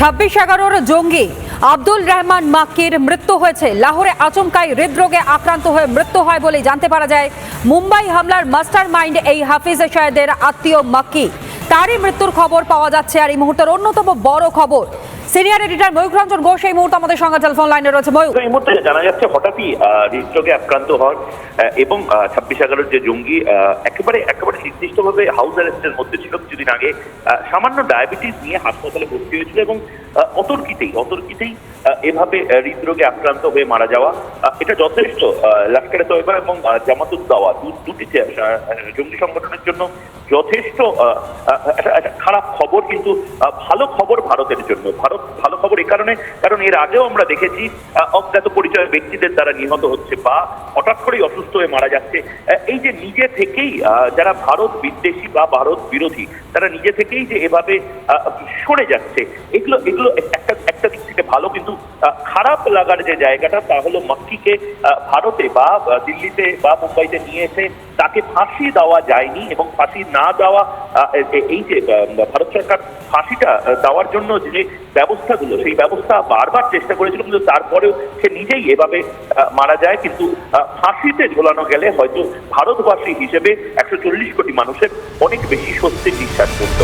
ছাব্বিশ এগারোর জঙ্গি আব্দুল রহমান মাক্কির মৃত্যু হয়েছে। লাহোরে আচমকাই হৃদরোগে আক্রান্ত হয়ে মৃত্যু হয় বলে জানতে পারা যায়। মুম্বাই হামলার মাস্টার মাইন্ড এই হাফিজ শাহেদের আত্মীয় মাক্কি। তারই মৃত্যুর খবর পাওয়া যাচ্ছে আর এই মুহূর্তের অন্যতম বড় খবর। সিনিয়র এডিটর ময়ূক রঞ্জন ঘোষ এই মুহূর্তে আমাদের সঙ্গে টেলিফোন লাইনে রয়েছে। ময়ূক এই মুহূর্তে জানা যাচ্ছে হঠাৎই হৃদরোগে আক্রান্ত হন এবং ছাব্বিশ এগারোর যে জঙ্গি একেবারে একেবারে নির্দিষ্টভাবে হাউস অ্যারেস্টের মধ্যে ছিল কিছুদিন আগে। সামান্য ডায়াবেটিস নিয়ে হাসপাতালে ভর্তি হয়েছিল এবং অতর্কিতেই অতর্কিতেই এভাবে হৃদরোগে আক্রান্ত হয়ে মারা যাওয়া এটা যথেষ্ট লাস্কারে তৈবা এবং জামাতুদ দাওয়া দুটি জঙ্গি সংগঠনের জন্য যথেষ্ট খারাপ খবর কিন্তু ভালো খবর ভারতের জন্য। ভারত ভালো খবর এই কারণে, কারণ এর আগেও আমরা দেখেছি অজ্ঞাত পরিচয় ব্যক্তিদের দ্বারা নিহত হচ্ছে বা হঠাৎ করেই অসুস্থ হয়ে মারা যাচ্ছে। এই যে নিজে থেকেই যারা ভারত বিদ্বেষী বা ভারত বিরোধী, তারা নিজে থেকেই যে এভাবে সরে যাচ্ছে, এগুলো এগুলো একটা ভালো, কিন্তু খারাপ লাগার যে জায়গাটা, তা হলো মাক্কিকে ভারতে বা দিল্লিতে বা মুম্বাইতে নিয়ে এসে তাকে ফাঁসি দেওয়া যায়নি এবং ফাঁসি না দেওয়া এই যে ভারত সরকার ফাঁসিটা দেওয়ার জন্য যে ব্যবস্থাগুলো, সেই ব্যবস্থা বারবার চেষ্টা করেছিল, কিন্তু তারপরেও সে নিজেই এভাবে মারা যায়। কিন্তু ফাঁসিতে ঝোলানো গেলে হয়তো ভারতবাসী হিসেবে একশো চল্লিশ কোটি মানুষের অনেক বেশি স্বস্তির নিঃশ্বাস পড়ত